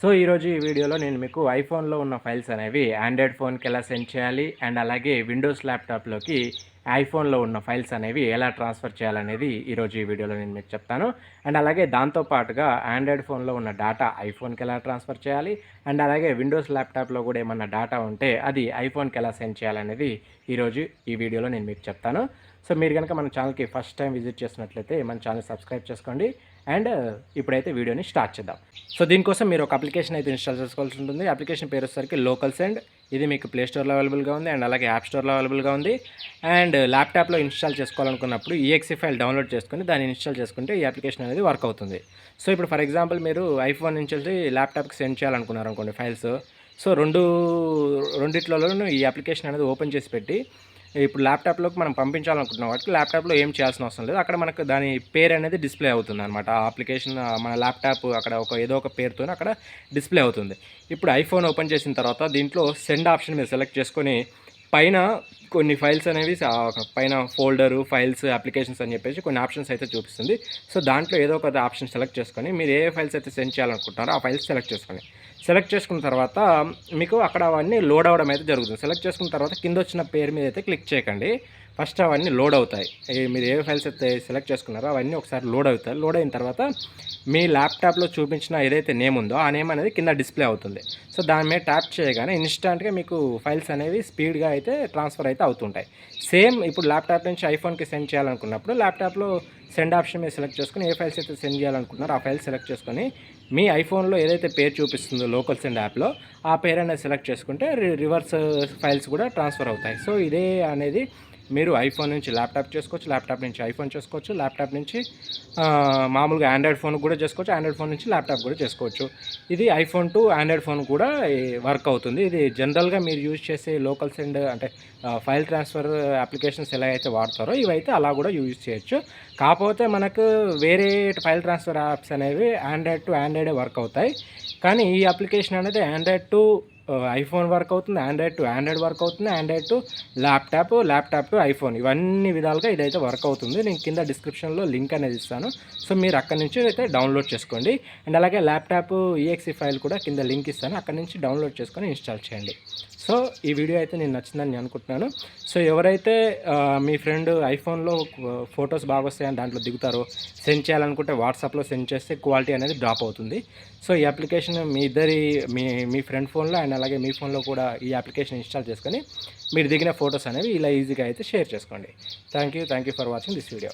So ఈరోజు ఈ వీడియోలో నేను మీకు ఐఫోన్లో ఉన్న ఫైల్స్ అనేవి ఆండ్రాయిడ్ ఫోన్కి ఎలా సెండ్ చేయాలి? అండ్ అలాగే విండోస్ ల్యాప్టాప్లోకి ఐఫోన్లో ఉన్న ఫైల్స్ అనేవి ఎలా ట్రాన్స్ఫర్ చేయాలనేది ఈరోజు ఈ వీడియోలో నేను మీకు చెప్తాను. అండ్ అలాగే దాంతో పాటుగా ఆండ్రాయిడ్ ఫోన్లో ఉన్న డేటా ఐఫోన్కి ఎలా ట్రాన్స్ఫర్ చేయాలి? అండ్ అలాగే విండోస్ ల్యాప్టాప్లో కూడా ఏమన్నా డేటా ఉంటే అది ఐఫోన్కి ఎలా సెండ్ చేయాలనేది ఈరోజు ఈ వీడియోలో నేను మీకు చెప్తాను. సో మీరు కనుక మన ఛానల్కి ఫస్ట్ టైం విజిట్ చేసినట్లయితే మన ఛానల్ సబ్స్క్రైబ్ చేసుకోండి. అండ్ ఇప్పుడైతే వీడియోని స్టార్ట్ చేద్దాం. సో దీనికోసం మీరు ఒక అప్లికేషన్ అయితే ఇన్స్టాల్ చేసుకోవాల్సి ఉంటుంది. అప్లికేషన్ పేరు వచ్చేసరికి లోకల్ సెండ్ ఇది మీకు ప్లే స్టోర్లో అవైలబుల్గా ఉంది అండ్ అలాగే యాప్ స్టోర్లో అవైలబుల్గా ఉంది. అండ్ ల్యాప్టాప్లో ఇన్స్టాల్ చేసుకోవాలనుకున్నప్పుడు ఈఎక్సీ ఫైల్ డౌన్లోడ్ చేసుకుని దాన్ని ఇన్స్టాల్ చేసుకుంటే ఈ అప్లికేషన్ అనేది వర్క్ అవుతుంది. సో ఇప్పుడు ఫర్ ఎగ్జాంపుల్ మీరు ఐఫోన్ నుంచి వచ్చి ల్యాప్టాప్కి సెండ్ చేయాలనుకున్నారు అనుకోండి ఫైల్స్ సో రెండు రెండిట్లలోనూ ఈ అప్లికేషన్ అనేది ఓపెన్ చేసి పెట్టి ఇప్పుడు ల్యాప్టాప్లోకి మనం పంపించాలనుకుంటున్నాం వాటికి ల్యాప్టాప్లో ఏం చేయాల్సిన అవసరం లేదు. అక్కడ మనకు దాని పేరు అనేది డిస్ప్లే అవుతుంది అనమాట ఆ అప్లికేషన్ మన ల్యాప్టాప్ అక్కడ ఒక ఏదో ఒక పేరుతో అక్కడ డిస్ప్లే అవుతుంది. ఇప్పుడు ఐఫోన్ ఓపెన్ చేసిన తర్వాత దీంట్లో సెండ్ ఆప్షన్ మీరు సెలెక్ట్ చేసుకొని పైన కొన్ని ఫైల్స్ అనేవి పైన ఫోల్డరు ఫైల్స్ అప్లికేషన్స్ అని చెప్పేసి కొన్ని ఆప్షన్స్ అయితే చూపిస్తుంది. సో దాంట్లో ఏదో ఒక ఆప్షన్ సెలెక్ట్ చేసుకొని మీరు ఏ ఫైల్స్ అయితే సెండ్ చేయాలనుకుంటున్నారో ఆ ఫైల్స్ సెలెక్ట్ చేసుకొని సెలెక్ట్ చేసుకున్న తర్వాత మీకు అక్కడ అవన్నీ లోడ్ అవ్వడం అయితే జరుగుతుంది. సెలెక్ట్ చేసుకున్న తర్వాత కింద వచ్చిన పేరు మీద అయితే క్లిక్ చేయకండి. ఫస్ట్ అవన్నీ లోడ్ అవుతాయి. మీరు ఏ ఫైల్స్ అయితే సెలెక్ట్ చేసుకున్నారో అవన్నీ ఒకసారి లోడ్ అవుతాయి. లోడ్ అయిన తర్వాత మీ ల్యాప్టాప్లో చూపించిన ఏదైతే నేమ్ ఉందో ఆ నేమ్ అనేది కింద డిస్ప్లే అవుతుంది. సో దాని మీద ట్యాప్ చేయగానే ఇన్స్టాంట్గా మీకు ఫైల్స్ అనేవి స్పీడ్గా అయితే ట్రాన్స్ఫర్ అయితే అవుతుంటాయి. సేమ్ ఇప్పుడు ల్యాప్టాప్ నుంచి ఐఫోన్కి సెండ్ చేయాలనుకున్నప్పుడు ల్యాప్టాప్లో సెండ్ ఆప్షన్ మీద సెలెక్ట్ చేసుకొని ఏ ఫైల్స్ అయితే సెండ్ చేయాలనుకున్నారో ఆ ఫైల్స్ సెలెక్ట్ చేసుకొని మీ ఐఫోన్లో ఏదైతే పేరు చూపిస్తుందో లోకల్ సెండ్ యాప్లో ఆ పేరు అనేది సెలెక్ట్ చేసుకుంటే రి- రివర్స్ ఫైల్స్ కూడా ట్రాన్స్ఫర్ అవుతాయి. సో ఇదే అనేది మీరు ఐఫోన్ నుంచి ల్యాప్టాప్ చేసుకోవచ్చు ల్యాప్టాప్ నుంచి ఐఫోన్ చేసుకోవచ్చు ల్యాప్టాప్ నుంచి మామూలుగా ఆండ్రాయిడ్ ఫోన్ కూడా చేసుకోవచ్చు ఆండ్రాయిడ్ ఫోన్ నుంచి ల్యాప్టాప్ కూడా చేసుకోవచ్చు. ఇది ఐఫోన్ టు ఆండ్రాయిడ్ ఫోన్ కూడా వర్క్ అవుతుంది. ఇది జనరల్గా మీరు యూజ్ చేసే లోకల్ సెండ్ అంటే ఫైల్ ట్రాన్స్ఫర్ అప్లికేషన్స్ ఎలా అయితే వాడతారో ఇవైతే అలా కూడా యూజ్ చేయొచ్చు. కాకపోతే మనకు వేరే ఫైల్ ట్రాన్స్ఫర్ యాప్స్ అనేవి ఆండ్రాయిడ్ టు ఆండ్రాయిడే వర్క్ అవుతాయి. కానీ ఈ అప్లికేషన్ అనేది ఆండ్రాయిడ్ టు ఐఫోన్ వర్క్ అవుతుంది ఆండ్రాయిడ్ టు ఆండ్రాయిడ్ వర్క్ అవుతుంది Android to laptop laptop to iPhone ఇవన్నీ విధాలుగా ఇదైతే వర్క్ అవుతుంది. నేను కింద డిస్క్రిప్షన్లో లింక్ అనేది ఇస్తాను. సో మీరు అక్కడి నుంచి అయితే డౌన్లోడ్ చేసుకోండి. అండ్ అలాగే ల్యాప్టాప్ ఈఎక్సీ ఫైల్ కూడా కింద లింక్ ఇస్తాను. అక్కడి నుంచి డౌన్లోడ్ చేసుకొని ఇన్స్టాల్ చేయండి. సో ఈ వీడియో అయితే నేను నచ్చిందని నేను అనుకుంటున్నాను. సో ఎవరైతే మీ ఫ్రెండ్ ఐఫోన్లో ఫొటోస్ బాగా వస్తాయని దాంట్లో దిగుతారో సెండ్ చేయాలనుకుంటే వాట్సాప్లో సెండ్ చేస్తే క్వాలిటీ అనేది డ్రాప్ అవుతుంది. సో ఈ అప్లికేషన్ మీ ఇద్దరి మీ మీ ఫ్రెండ్ ఫోన్లో అండ్ అండ్ అలాగే మీ ఫోన్లో కూడా ఈ అప్లికేషన్ ఇన్స్టాల్ చేసుకొని మీరు దిగిన ఫొటోస్ అనేవి ఇలా ఈజీగా అయితే షేర్ చేసుకోండి. Thank you thank you for watching this video.